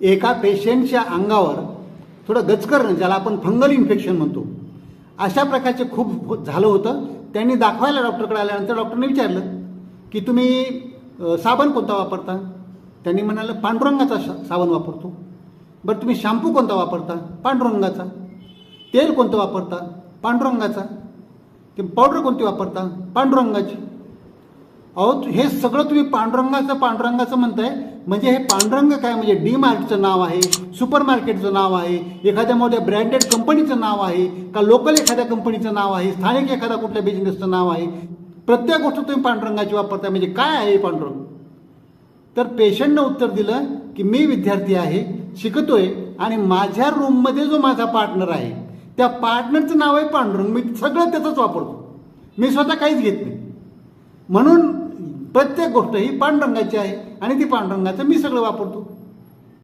एका पेशंटच्या अंगावर थोडं गचकरणं ज्याला आपण फंगल इन्फेक्शन म्हणतो. अशा प्रकारचे खूप झालं होतं. त्यांनी दाखवायला डॉक्टरकडे आल्यानंतर डॉक्टरने विचारलं की तुम्ही साबण कोणता वापरता? त्यांनी म्हणालं पांडुरंगाचा साबण वापरतो. बरं तुम्ही शॅम्पू कोणता वापरता? पांडुरंगाचा. तेल कोणतं वापरता? पांडुरंगाचा. ते पावडर कोणती वापरता? पांडुरंगाची. अहो हे सगळं तुम्ही पांडुरंगाचं पांडुरंगाचं म्हणताय. म्हणजे हे पांडुरंग काय? म्हणजे डी मार्टचं नाव आहे सुपर मार्केटचं नाव आहे एखाद्या मोठ्या ब्रँडेड कंपनीचं नाव आहे का लोकल एखाद्या कंपनीचं नाव आहे स्थानिक एखाद्या कुठल्या बिझनेसचं नाव आहे प्रत्येक गोष्ट तुम्ही पांडुरंगाची वापरताय. म्हणजे काय आहे हे पांडुरंग? तर पेशंटनं उत्तर दिलं की मी विद्यार्थी आहे शिकतोय आणि माझ्या रूममध्ये जो माझा पार्टनर आहे त्या पार्टनरचं नाव आहे पांडुरंग. मी सगळं त्याचंच वापरतो. मी स्वतः काहीच घेत नाही. म्हणून प्रत्येक गोष्ट ही पांडुरंगाची आहे आणि ती पांडुरंगाचं मी सगळं वापरतो.